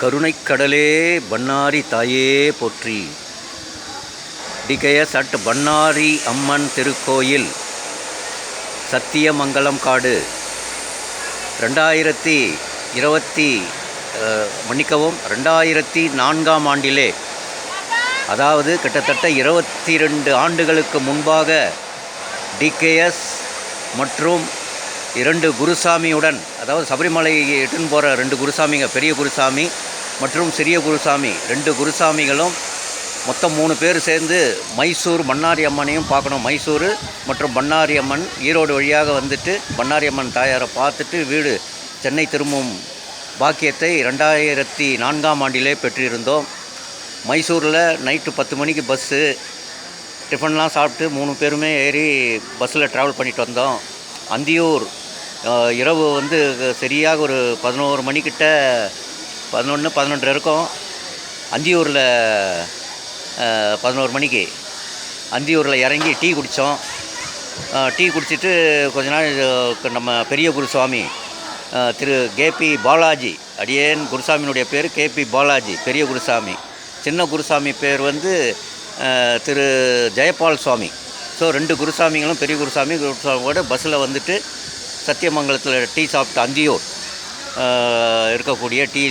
கருணைக் கடலே பண்ணாரி தாயே போற்றி. டிகேஎஸ் அட் பண்ணாரி அம்மன் திருக்கோயில் சத்தியமங்கலம் காடு. ரெண்டாயிரத்தி இருபத்தி மன்னிக்கவும் ரெண்டாயிரத்தி நான்காம் ஆண்டிலே அதாவது கிட்டத்தட்ட இருபத்தி ரெண்டு ஆண்டுகளுக்கு முன்பாக டிகேஎஸ் மற்றும் இரண்டு குருசாமியுடன் அதாவது சபரிமலை எட்டுன்னு போகிற ரெண்டு குருசாமிங்க பெரிய குருசாமி மற்றும் சிறிய குருசாமி ரெண்டு குருசாமிகளும் மொத்தம் மூணு பேர் சேர்ந்து மைசூர் பண்ணாரி அம்மனையும் பார்க்கணும். மைசூர் மற்றும் பண்ணாரி அம்மன் ஈரோடு வழியாக வந்துட்டு பண்ணாரி அம்மன் தாயாரை பார்த்துட்டு வீடு சென்னை திரும்பும் பாக்கியத்தை ரெண்டாயிரத்தி நான்காம் ஆண்டிலே பெற்றிருந்தோம். மைசூரில் நைட்டு பத்து மணிக்கு பஸ்ஸு டிஃபன்லாம் சாப்பிட்டு மூணு பேருமே ஏறி பஸ்ஸில் ட்ராவல் பண்ணிட்டு வந்தோம். அந்தியூர் இரவு வந்து சரியாக ஒரு பதினோரு மணிக்கிட்ட பதினொன்று பதினொன்று இருக்கும். அந்தியூரில் பதினோரு மணிக்கு. அந்தியூரில் இறங்கி டீ குடித்தோம் டீ குடிச்சிட்டு கொஞ்ச நாள் நம்ம பெரிய குருசுவாமி திரு கேபி பாலாஜி அடியேன் குருசாமியினுடைய பேர் கேபி பாலாஜி பெரிய குருசாமி. சின்ன குருசாமி பேர் வந்து திரு ஜெயபால் சுவாமி. ஸோ ரெண்டு குருசாமிகளும் பெரிய குருசாமி குருசாமியோட பஸ்ஸில் வந்துட்டு சத்தியமங்கலத்தில் டீ சாப்பிட்டு அந்தியூர் இருக்கக்கூடிய டீ